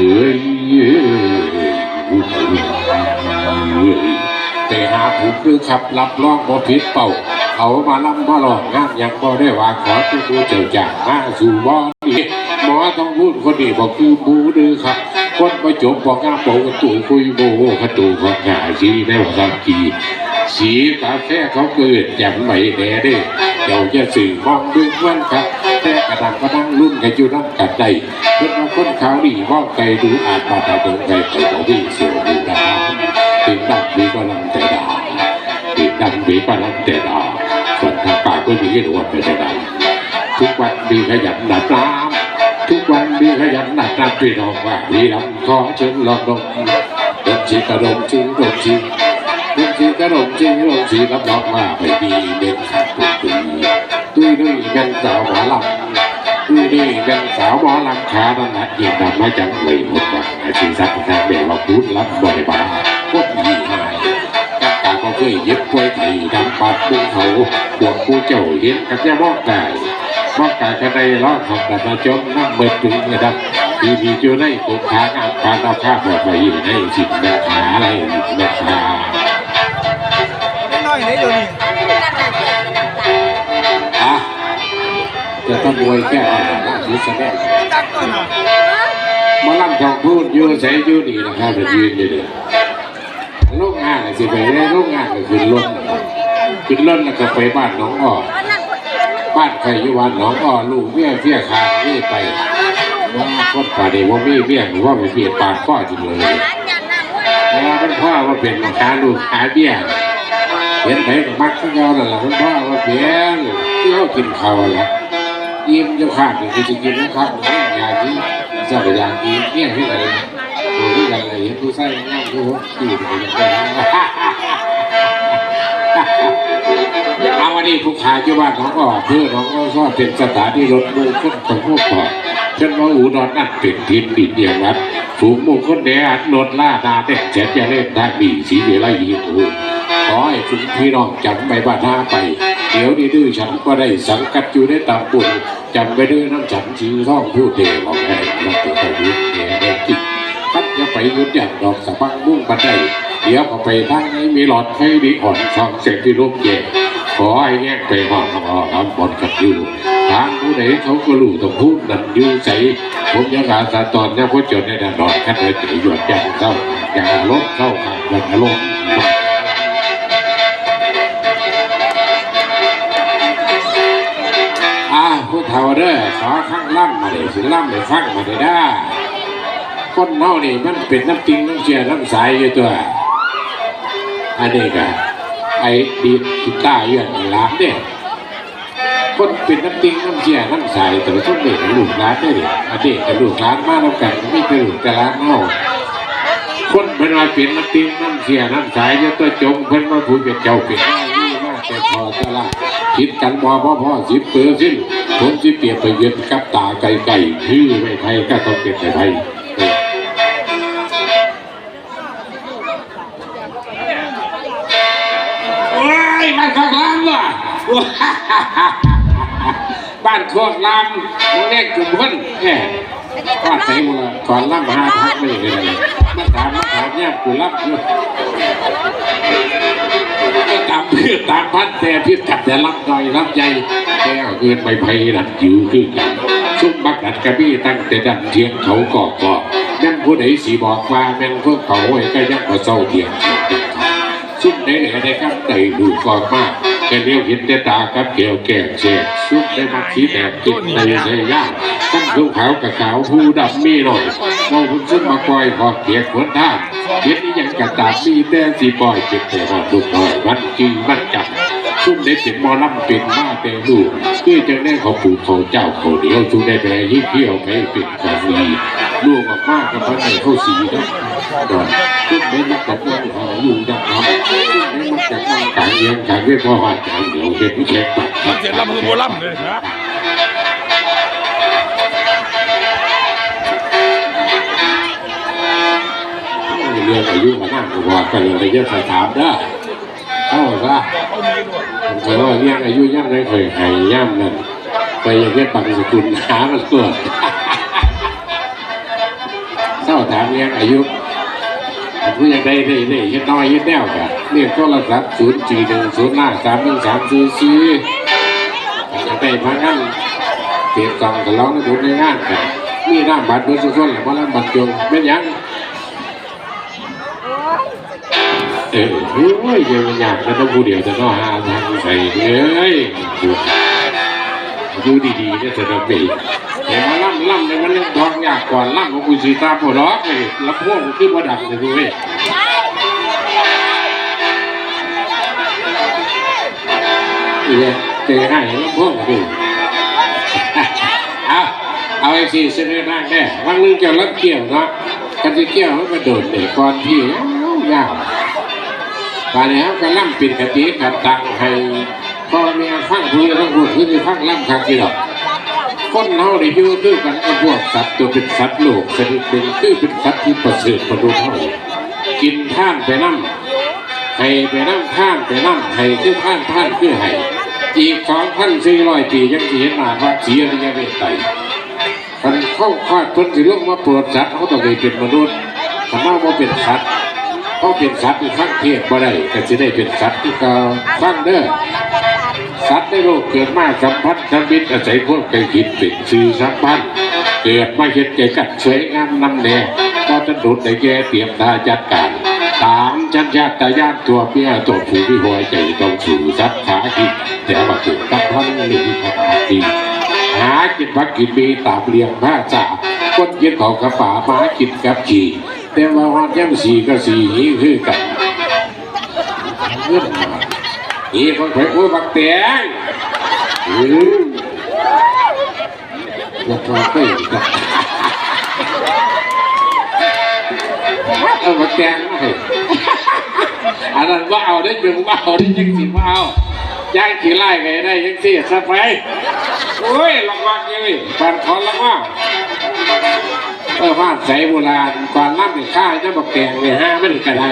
เฮ้ยไปหาผูกคือขับรับรองบ่ผิดเป่าเอามาลำบ่หลอกงานยังบ่ได้ว่าขอเป็นผู้เจ้าจากมาสู่บ่ดีหมอต้องพูดคนนี้บอกคือบูดือครับ คนประจบบอกงามโปกระตูคุยโมโหกระตูของหาสีในวันสังกีสีกาแฟเขาเกิดแจ่มไหวแน่เด้เจ้าจะสื่อมองดูมันครับ แต่กระดังก็นั่งรุ่นกันอยู่นั่งกันได้เพื่อนมาคนขาวดีมองไกลดูอาจมาตาเดินไกลไปบอกวิ่เสียวดูดาถึงดังดีก็ลังแต่ดาถึงดังดีก็ลังแต่ดาส่วนทางปากก็มีให้รู้ว่าเป็นแต่ดาทุกวันมีขยันหนักน้ำทุกวันมีขยันหนักน้ำพี่น้องว่าวีรำขอเชิญลองดงดงชีกระดงชีดงชีดงชีกระดงชีดงชีรับรองว่าไม่มีเด็กขาดตุย ตุยตุยเป็นสาวหมอลำตุยตุยเป็นสาวหมอลำขาดันนัดยิงดำมาจากไม่หมดว่าอาชีพสักทางเดียวเราพูดรับบริบาลพวกนี้หายกับกาก็เคยเย็บป่วยไทยดำปัดบุ้งเขาพวกผู้เจ้าเห็นกับยามองกายมองกายกันในร้องของแต่มาจมน้ำเบิดถึงกระดับทีมีอยู่ในตุกขางานการเอาข้าบอดไปอยู่ในสิ่งแม่ขาอะไรแม่ขาน้อยๆนี่เดี๋ยวนี้ จะต้องมวยแก้ปัญหาที่แสดงมาล่ำทองพูดยู่ใส่อยู่นี่นะครับเป็นยืนอยู่เด้อโรงงานสิไปได้โรงงานก็ขึ้นรถขึ้นรถแล้วก็ไปบ้านน้องอ้อบ้านใครอยู่บ้านหนองอ้อลูกเมียเฟี้ยคางนี่ไปว่าคนป่าเดีว่ามีเมียหรือว่าไม่เมียปากข้อจริงเลยแล้วมันพ่อว่าเป็นหาลูกหาเบี้ยเห็นไหมมักเขาแล้วล่ะมันพ่อว่าเบี้ยที่เขากินข้าวละ ยิ้มจะขาดคือจะกินนะครับเนี่ยอย่างนี้สักอย่างนี้เนี่ยที่ไหนดูที่ไหนเห็นผู้ใส่ง่ายผู้ที่อยู่ในอย่างนี้เอาวันนี้ผู้ขายที่บ้านน้องก็เพื่อน้องก็ชอบเป็นสถานที่รถมือขึ้นของพวกก่อนเช่นว่าอูดอนนั่นเป็นทินดินเดียววัดฝูงมุงคนแดดรถล่านาเด็กเจ็ดจะเล่นได้ดีสีเวลายีหูขอให้คุณพี่น้องจำไปบ้านหน้าไป เดี๋ยวนี้ดื้อฉันก็ได้สังกัดอยู่ในตำบุญ จำไปด้วยน้ำฉันชีท่องพูดเดบอกให้นักตัวไปยุทธ์เนี่ยได้จิตทัดจะไปยุทธ์อย่างดอกสะพังมุ่งบันได้เดี๋ยวพอไปทางนี้มีหลอดไฟดีอ่อนสองเสร็จที่รูปเย็นขอให้แยกไปห้องห้องทำบนกับอยู่ทางผู้ใดเขาก็รู้ต้องพูดนั่นยูใสผมยังอาสาตอนนี้พ่อจนในนอนขั้นเลยหยดยันเข้าอย่างลบเข้าข้างอย่างลบ เฒ่าเด้อขอข้างล่ำมาเลยสิล่ำไปฟังมาเลยได้คนเมานี่มันเป็นน้ำติงน้ำเชียน้ำสายอยู่ตัว อันนี้ก็ไอ้ดีกีตาร์เยอะหลานเนี่ยคนเป็นน้ำติงน้ำเชียน้ำใสแต่ว่าต้นเด็กลูกหลานได้ดิอันนี้กับลูกหลานมาแล้วกันไม่เป็นลูกแต่หลานเนาคนเป็นว่าเป็นน้ำติงน้ำเชียน้ำใสเยอะตัวจงเพิ่นมาพูดเป็นเจ้าเป็น แต่พอตะละคิดกันบ่พ่อพ่อสิบเปอร์สิ้นผมสิเปรียบไปเยือนกับตาไก่ไก่ชื่อไม่ไทยก็ต้องเปลี่ยนไปไทยโอ้ยบ้านโคกลามว่ะบ้านโคกลามโอ้แรกกลุ่มคนแหมว่าใส่หมดละก่อนล่ำหาทักไม่ได้เลยมาถามมาถามเนี่ยกูรับอยู่ก็ ตามเพื่อตามพันแต่พิษกัดแต่รับหน่อยรับใหญ่แต่ก็เกินไปไพนันจิ๋วขึ้นกันซุ่มบักดัดกระบี้ตั้งแต่ดันเทียงเขาก่อก่อยังผู้ใดสีบอกว่าแม่งพวกเขาไอ้ก็ยังก็เศร้าเทียงซุ่มได้แหล่ได้กันไต่ดูกอนมากแค่เลี้ยวเห็นแต่ตากับเกลียวแก่เสียซุ่มได้มาขีแบบติดในใส่ย่างตั้งขาวขาวกับขาวผู้ดำมีหน่อยมองคุณซุ่มาปล่อยพอเกียกขนท่า เห็นนี่ยังกระตามีแต่สีปล่อยเป็นแต่หอดลูกน่อยมันจริงมันจับซุ่มได้เป็นมอลำเป็นมาแต่ลูกคือจังได้เขาปู่เขาเจ้าเขาเดียวซุ่มได้แปรยิ่งเที่ยวไปเป็นกันดีลูกออกมากกับพระในเข้าสีนะก่อนซุ่มได้มาจากเมืองหออยู่ดังครับซุ่มได้มาจากเมืองกางเมืองกลางเวียนพ่อหาดกลางเดียวเห็นวิเศษปัดเสียลำคือโบลำเลยนะ รื่องอายุมานั่งก็บอกกันเลยจะถามได้เข้าซะเขามีด้วยผมเคยว่าเลี้ยงอายุย่ำได้เคยห้ย่ำนั่นไปยังเงี้ยปังสกุลหามันเกิดเศร้าถามเลี้ยงอายุผู้ยังได้ได้ได้เฮ็ดน้อยเฮ็ดแนวกันเรียกโทรศัพท์ศูนย์สี่หนึ่งศูนย์ห้าสามหนึ่งสามสี่สี่จะได้พังงานเตียกล่องกับร้องในบุญในงานกันมีน้ำบัตรเบอร์สุขคนหรือว่าน้ำบัตรจงเป็นยัง เออโอ้ยเดี๋ยวมันอยากจะต้องผู้เดียวจะต้องหาทางใส่เอ้ยดูดีๆเนี่ยจะต้องไปเห็นว่าล่ำล่ำเลยมันยังทองยากกว่าล่ำของคุณสีตาปวดร้อกเลยแลำพวงขึ้นมาดังเลยดูเว้ยเนี่ยเตะให้ลำพวงดูเอาเอาไอ้สี่เส้นนั่งแน่วันนึงจะรับเกี่ยวเนาะกันจะเกี่ยวมันกระโดดเด็กก่อนที่ยาว ตอนนี้ครับก็ล่ำปิดกติกับตังให้พ่อแม่ฟังคุยต้งพูดคือฟังล่ำคักกี่ดอกคนเฮาได้อยู่คือกันกับพวกสัตว์ตัวเป็นสัตว์โลกชนิดหนึ่งคือเป็นสัตว์ที่ประเสริฐมนุษย์เฮากินท่านไปน้ำให้ไปน้ำท่านไปน้ำให้คือท่านท่านคือให้อีกสองพันสี่ร้อยปียังเห็นหน้าว่าเสียระยเวทไตมันเข้าคาดพิ่นสิลงมาปิดสัตว์เขาต้องได้เป็นมนุษย์ถ้ามาเป็นสัตว์ เพราเป็นสัตว์ที่ฟังเทศบ่ได้ก็จะได้เป็นสัตว์ที่เขาฟังเด้อสัตว์ในโลกเกิดมาสัมพันธ์สัมมิตรอาศัยพวกไก่คิดเป็นสื่อสัมพันธ์เกิดมาเห็นใจกัดสวยงามนำแน่ก็จะดุดในแก่เตรียมทาจัดการตามชันชาติตายาตัวเมียตัวผู้ที่หัวใจต้องสู่สัตว์ขาคิดแต่ว่าถูกตั้งพันหรือพันดีหากินพักกินมีตามเลี้ยงผ้าจ่าก้นเย็นของกระป๋ามากินกับขี่ แต่ว่าฮอดย่ำสีก็สีนี้คือกันนี่คนไผ่โอ้ยบักแตงอืออยากมาเต้นกันเอาบักแตงมาให้อันนั้นว่าเอาได้ยังว่าเอาได้ยังสิว่าเอาย่างขี่ไล่ไงได้ยังสิสะไปโอ้ยระวังเลยปันขอระวัง เออบ้านใสโบราณก่อนรับเป็นข้าจะบักแตงเนี่ยห้าไม่ได้กระได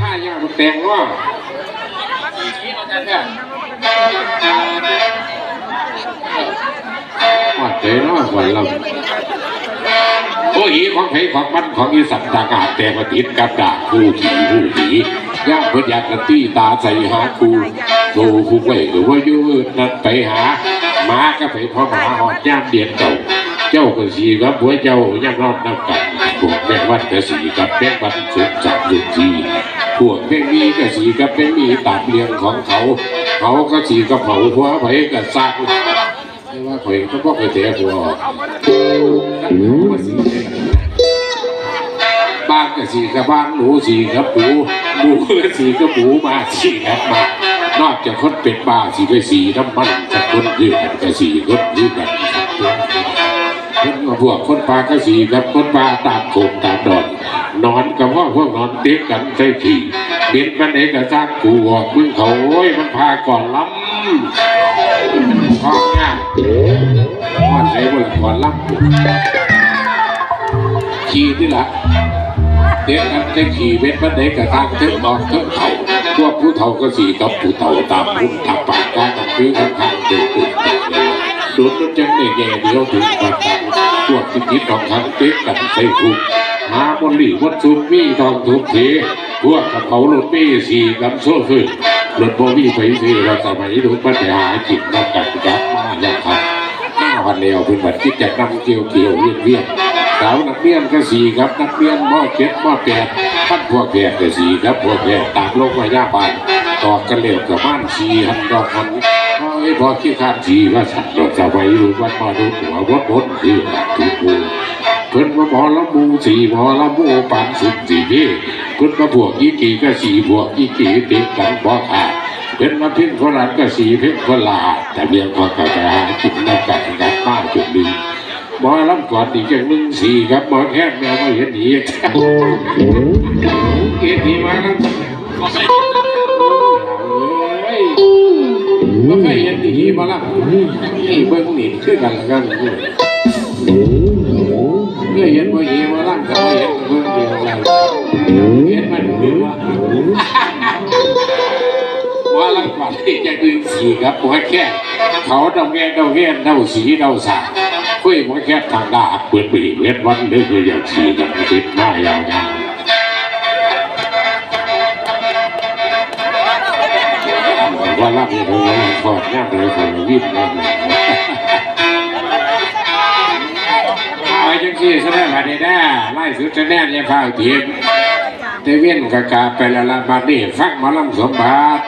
ข้าย่าบักแตงว่าว่าเจ๋เนาะก่อนเราโอ้ยของไผของมันของอีสัตว์ต่างหากแต่มาติดกับดาคู่ขี่คู่ผีย่างเพิ่นอยากกระตี้ตาใส่หาคูโซคู่ไว้หรือว่ายืดนั่นไปหาหมาก็ไปพ่อหมาหอดย่ามเดียนเก่า เจ้าก็สีกับหัวเจ้ายังรอดน้ำกันพวกแม่วัดก็สีกับแม่วัดสุดจับยุทีพวกแม่มีก็สีกับแม่มีตามเรียงของเขา เขาก็สีกับเผาหัวไผก็สร้างไม่ว่าไผก็พวกเสียหัวบ้านก็สีกับบ้านหนูสีกับหนูหนูก็สีกับหมูมาสีกับมานอกจากคนเป็นบ้าสีไปสีน้ำมันจากคนคือกันก็สีคนคือกันครับคน พวกคนปลาก็สีกับคนปลาตามโขงตามดอนนอนกับว่าพวกนอนเด็กกันใช่ทีเป็นมันเองก็สร้างกูบอกมึงเขาโอ้ยมันพาก่อนล้ำท้องง่ายมันใช้บนก่อนล้ำขี่ที่ละเด็กกันใช้ขี่เป็นมันเด็กกับทางเทิงนอนเทิงเขาพวกผู้เฒ่าก็สีกับผู้เฒ่าตามพุ่นตามปากกากับคือข้างๆเด็กๆ ดุดมันจังไม่แย่เดียวถึงปัดพวกที่คิดของทางเต็กกันใส่คุกหาบนหลีบนซุมมีทองทุกเทพวกกระเป๋ารถมีสี่กับโซ่ฟื้นรถโบมีไปสิเราสมัยดูปัญหาจิตนำกันยับมาอย่างครับหน้าวันเดียวเป็นบัตรคิดจะนำเกี่ยวเกี่ยวเวียนเวียนสาวนักเรียนก็สี่ครับนักเรียนม้อเจ็ดม้อแปดท่านพวกแพทย์ก็สี่ครับพวกแพทย์ตามโลกมายาบานต่อกันเร็วกับบ้านสี่หันดอกหัน ไอ้พอขี้ข้ามทีว่าสัตว์เราจะไปรู้ว่ามาดูหัววัดวดคือทุกคนเพิ่นมาบอละมูสี่บอละมูปานสุดสี่พี่เพิ่นมาบวกยี่กี่ก็สี่บวกยี่กี่ติดกันบ่ขาดเพิ่นมาพิ้นคนละก็สี่พิ้นคนละแต่เรียงพอกับหากินน้ำกันกันป้าจุดดีหมอลำก่อนอีกอย่างหนึ่งสี่ครับหมอแค่แมวมาเห็นอีกเห็นดีมาแล้ว ก็เคยเห็นดีมาละนี่เบิ้งนี่คือกันละกันเคยเห็นบ่หีมาละก็เคยเห็นเบิ้งเดียวกันเห็นมันคือว่าว่าลังกว่าที่จะดึงสีครับหัวแค่เขาดอกแง่ดอกแง่เดาสีเดาสาคุยมาแค่ทางดาบเปิดปีเวทวันเด้อคือย่างสีกันติดมายาว รับเนี่ยผมว่าขอดงานเลยผมวิ่งมาเลยเอาจังซี่ซะได้บัดนี้ได้ไล่สุดจะแน่นยังข้าเทียมเตเวียนกากาไปละละบัดนี้ฟังหมาลำสมบัติ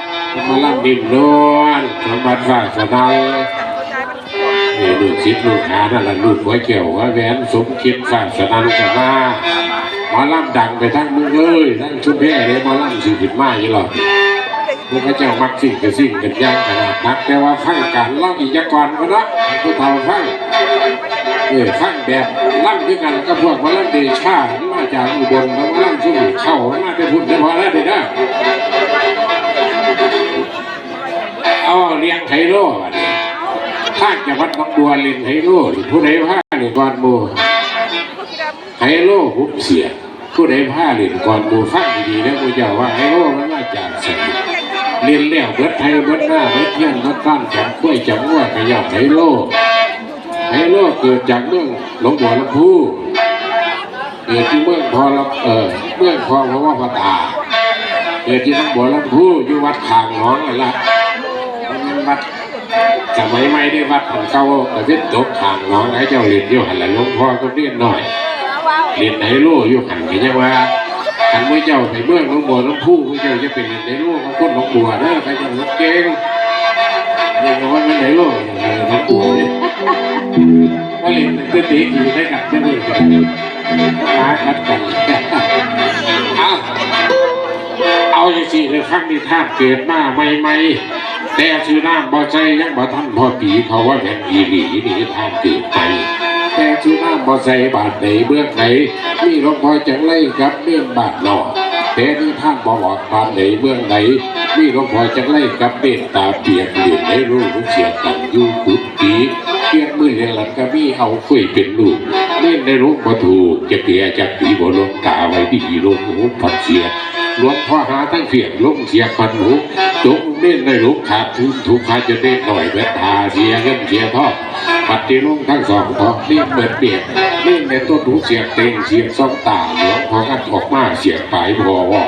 มาลำดิ่มนวลสมบัติฝากสนองนี่ลูกศิษย์ลูกหานั่นแหละลูกหัวเกี่ยวหัวแหวนสมคิดฝากสนันกันมามาลำดังไปทั้งมืองเลยทั้งชุมแพเลยมาลำสิขึ้นมาอยู่หรอก พวกเจ้ามักสิ่งกับสิ่งกันย่างขนาดนักแต่ว่าฟังการล่าอีกอย่างก่อนก็นะผู้เฒ่าฟังเออข้างแบบล่ำด้วยกันก็พวกมาล่ำเดชามาจากอุบลแล้วล่ำสุ่มเข้ามาไปพุ่นได้พอแล้วเด็ดนะเอาเลี้ยงไฮโลบัดนี้ข้างจากวัดบางบัวเล่นไฮโล่ผู้ใดผ้าเล่นก่อนโมไฮโลหุบเสียผู้ใดผ้าเล่นก่อนโมฟังดีๆนะผู้เจ้าว่าไฮโลมันมาจาก ใส่เล่นแล้วเบิดไทยเบิดหน้าเบิดเที่ยงเบิดตั้นจับกล้วยจังวกระยับไฮโลไฮโลเกิดจากเมืองหลวงบัวลำพูเกิดที่เมืองพอลำเออเมืองพอเพราะว่าพระตาเกิดที่หลวงบัวลำพูอยู่วัดขางหนองนั่นละมันวัดสมัยใหม่ได้วัดของเก่าแต่เวทตกขางหนองให้เจ้าเรียนอยู่หันละหลวงพ่อก็เรียนหน่อยเรียนไฮโลอยู่หันกันยังว่า คันเมื่อเจ้าไปเมืองหลวงบัวลำพูเมื่อเจ้าจะเป็นเรียนโลของคนหลวงบัวเด้อใครจะรถเก่งนี่ก็ว่ามันไฮโลเนี่ยหลวงบัวเนี่ยก็เลยเป็นตีอยู่ได้กับเจ้าหนี้กันหาคัดกันเอาเอาอย่างสี่เลยครั้งนี้ท่านเกิดมาใหม่ๆแต่ชื่อน้ำบ่ใจยังบ่ทันพอปีเขาว่าเป็นอีหลีนี่ท่านเกิดไป แต่ชื่อน้ำบ่ใจบาดไหนเบื้องไหนมีหลวงพ่อจังไล่กับเรื่องบาดหนอแต่นี่ท่านบ่บอกบาดไหนเบื้องไหนมีหลวงพ่อจังไล่กับเบ็ดตาเปียกเหรียญให้รู้เสียกันอยู่กุดปีเพียงมือเลี้ยงหลังกะมีเอาคุยเป็นลูกเล่นในรูปบ่ถูกจะเปียจากปีบ่ลงตาไว้ดีลงหูปัดเสีย หลวงพ่อหาทั้งเพียงลงเสียพันหูตกเล่นในรูปขาดทุนถูกขาดจะได้หน่อยเวทาเสียเงินเสียทอปัดที่ลงทั้งสองท้องนี่เบิดเปียกเล่นในต้นหูเสียเต็งเสียซ่องตาหลวงพ่อกันออกมาเสียปลายพอวอ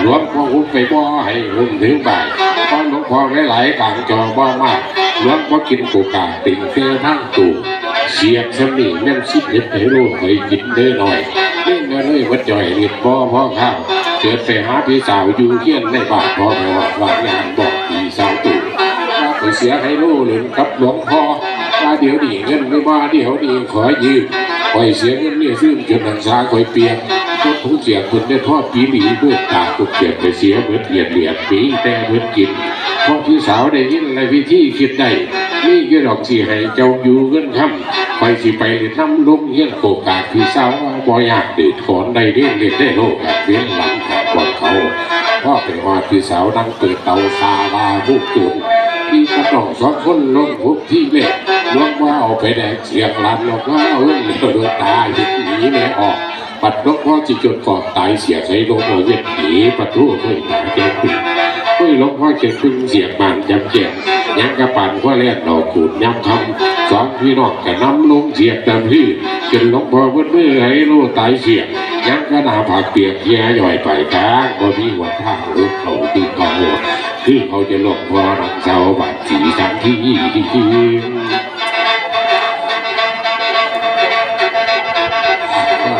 หลวงพ่อหุ้มไปบ่ให้หุ้มถึงบ่ายพอหลวงพ่อหลายๆกลางจอบ่มากหลวงพ่อกินกูกาติ่งเฟ้ทั้งตูเสียบสมีแม่นสิบเอ็ดให้รู้เคยกินได้หน่อยเล่นกันเลยวัดจ่อยเรียนพ่อพ่อข้าว เกิดไปหาพี่สาวอยู่เที่ยนในบ้านพ่อแม่ว่าว่างานบอกพี่สาวตู่ว่าไปเสียให้รู้เล่นกับหลวงพ่อว่าเดี๋ยวนี้เงินไม่ว่าเดี๋ยวนี้ขอยืมคอยเสียเงินนี่ซึ่งจนหนังสาคอยเปียกก็ทุกเสียคนได้ทอดปีหลีเมื่อตาตุกเกียดไปเสียเหมือนเหรียญเหรียญปีแต่เหมือนกินพราะพี่สาวได้ยินอะไรพิธีคิดได้นี่ก็ดอกสีให้เจ้าอยู่เงินคำ ไปสิไปเลยน้ำลุกเยี่ยโกกาสพี่สาวว่าบ่อยากเดือดขอนได้เรียนเรียนได้โลกแบบเวียนหลังของคนเขาพ่อไปว่าพี่สาวนั่งเปิดเตาซาลาบุกตุนพี่กระดองสองคนลงหุบที่เล็กลงว่าเอาไปแดกเสียงลันลงว่าเอาเรื่อเหลวโดตายหนีแม่ออกปัดนกพ่อจิจดกอดตายเสียใส่ลงเอาเย็ดหนีประตูเพื่อหาแก้ปีคุยหลวงพ่อเจ็ดพึ่งเสียงบานจำแจงยังกระปันพ่อเล่นดอกขูดย้ำคำ สองพี่น้องกะน้ำลงเสียกตามที่จนหลวงพ่อเมื่อมือให้รู้ตายเสียงยังกระนาผักเปียกแย่ย่อยไปกลางบ่มีหัวทางหรือเขาที่เขาคือเขาจะหลงพอรังเสาบาดสีทั้งที่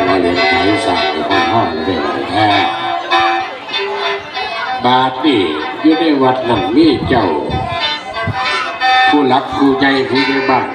มาเรียนสายสายพ่อพ่อเลยแท้บาทนี่อยู่ในวัดนั่นมีเจ้า ผู้หลักผู้ใหญ่ผู้ใหญ่บ้าน